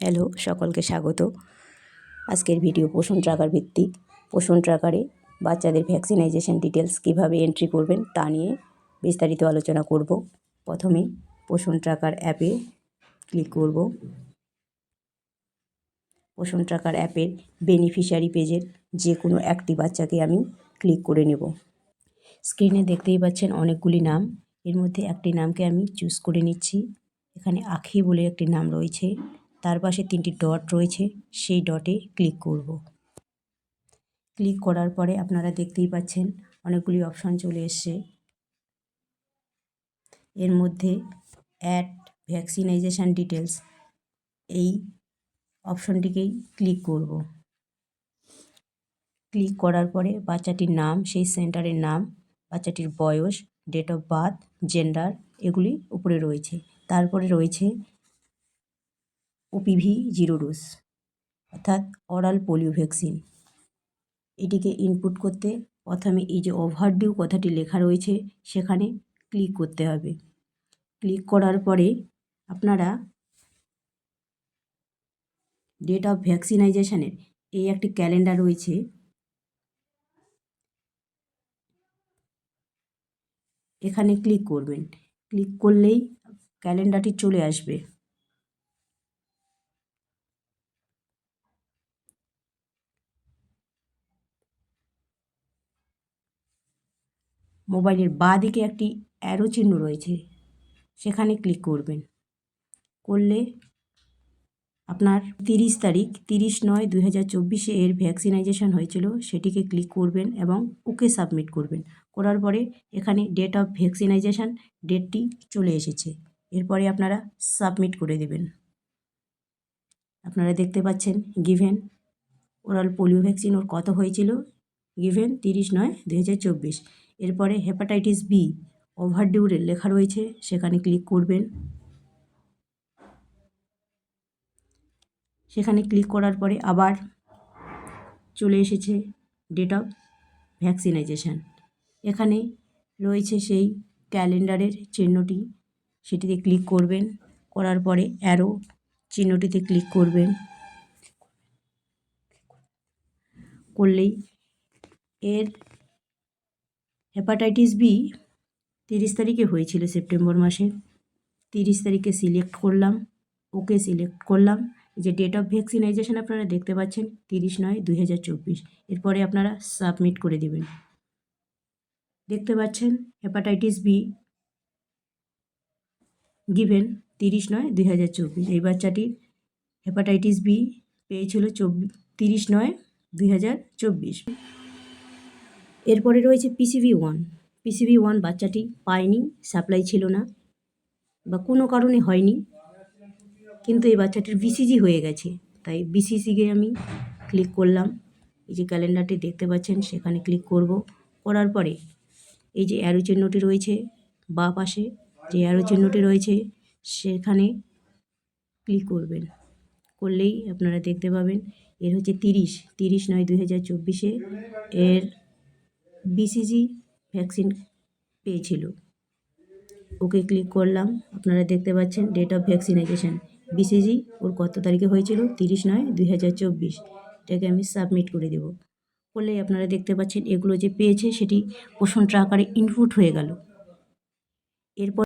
Hello, সকলকে স্বাগত। আজকের ভিডিও পোষণ ট্রাকার ভিত্তিক। পোষণ ট্রাকারে বাচ্চাদের ভ্যাকসিনাইজেশন ডিটেলস কীভাবে এন্ট্রি করবেন তা নিয়ে বিস্তারিত আলোচনা করব। প্রথমে পোষণ ট্রাকার অ্যাপে ক্লিক করব। পোষণ ট্রাকার অ্যাপের বেনিফিশিয়ারি পেজের যে কোনো একটি বাচ্চাকে আমি ক্লিক করে নেব। স্ক্রিনে দেখতেই পাচ্ছেন অনেকগুলি নাম। এর মধ্যে একটি নামকে আমি চুজ করে নিচ্ছি। এখানে আখি বলে একটি নাম রয়েছে। তার পাশে তিনটি ডট রয়েছে, সেই ডটে ক্লিক করব। ক্লিক করার পরে আপনারা দেখতেই পাচ্ছেন অনেকগুলি অপশান চলে এসছে। এর মধ্যে অ্যাড ভ্যাকসিনাইজেশান ডিটেলস এই অপশনটিকেই ক্লিক করব। ক্লিক করার পরে বাচ্চাটির নাম, সেই সেন্টারের নাম, বাচ্চাটির বয়স ডেট অফ বার্থ জেন্ডার এগুলি উপরে রয়েছে। তারপরে রয়েছে ওপিভি জিরো ডোজ অর্থাৎ অরাল পোলিও ভ্যাকসিন এটিকে ইনপুট করতে প্রথমে এই যে ওভারডিউ কথাটি লেখা রয়েছে, সেখানে ক্লিক করতে হবে। ক্লিক করার পরে আপনারা ডেট অফ ভ্যাকসিনাইজেশনের এই একটি ক্যালেন্ডার রয়েছে। এখানে ক্লিক করবেন। ক্লিক করলেই ক্যালেন্ডারটি চলে আসবে। মোবাইলের বাঁ দিকে একটি অ্যারো চিহ্ন রয়েছে। সেখানে ক্লিক করবেন। করলে আপনার তিরিশ তারিখ, তিরিশ নয় দুই হাজার চব্বিশে এর ভ্যাকসিনাইজেশন হয়েছিল, সেটিকে ক্লিক করবেন এবং ওকে সাবমিট করবেন। করার পরে এখানে ডেট অফ ভ্যাকসিনাইজেশন ডেটটি চলে এসেছে। এরপরে আপনারা সাবমিট করে দেবেন। আপনারা দেখতে পাচ্ছেন গিভেন ওরাল পোলিও ভ্যাকসিন ওর কত হয়েছিল? গিভেন তিরিশ নয় দু হাজার চব্বিশ। এরপরে হেপাটাইটিস বি ওভারডিউরের লেখা রয়েছে, সেখানে ক্লিক করবেন। সেখানে ক্লিক করার পরে আবার চলে এসেছে ডেট অফ ভ্যাকসিনাইজেশান এখানে রয়েছে সেই ক্যালেন্ডারের চিহ্নটি, সেটিতে ক্লিক করবেন। করার পরে অ্যারো চিহ্নটিতে ক্লিক করবেন। করলেই এর হেপাটাইটিস বি তিরিশ তারিখে হয়েছিল সেপ্টেম্বর মাসে। তিরিশ তারিখে সিলেক্ট করলাম, ওকে সিলেক্ট করলাম। যে ডেট অফ ভ্যাকসিনাইজেশন আপনারা দেখতে পাচ্ছেন, তিরিশ নয় দুই হাজার চব্বিশ। এরপরে আপনারা সাবমিট করে দেবেন। দেখতে পাচ্ছেন হেপাটাইটিস বি গিভেন তিরিশ নয় দুই হাজার চব্বিশ। এই বাচ্চাটির হেপাটাইটিস বি পেয়েছিল চব্বিশ তিরিশ নয় দুই হাজার চব্বিশ। এরপরে রয়েছে পিসিভি ওয়ান পিসিভি ওয়ান বাচ্চাটি পায়নি সাপ্লাই ছিল না বা কোনো কারণে হয়নি। কিন্তু এই বাচ্চাটির বিসিজি হয়ে গেছে। তাই বিসিসিকে আমি ক্লিক করলাম। এই যে ক্যালেন্ডারটি দেখতে পাচ্ছেন, সেখানে ক্লিক করব। করার পরে এই যে অ্যারো চিহ্নটি রয়েছে বা পাশে, যে অ্যারো চিহ্নটি রয়েছে, সেখানে ক্লিক করবেন। করলেই আপনারা দেখতে পাবেন, এর হচ্ছে তিরিশ। তিরিশ নয় দুই হাজার চব্বিশে এর বিসিজি ভ্যাকসিন পেয়েছিল। ওকে ক্লিক করলাম। আপনারা দেখতে পাচ্ছেন ডেট অফ ভ্যাকসিনাইজেশান বিসিজি ওর কত তারিখে হয়েছিল? তিরিশ নয়, দুই হাজার চব্বিশ। এটাকে আমি সাবমিট করে দেব। বলে আপনারা দেখতে পাচ্ছেন, এগুলো যে পেয়েছে, সেটি পোষণ ট্রাকারে ইনপুট হয়ে গেল। এরপর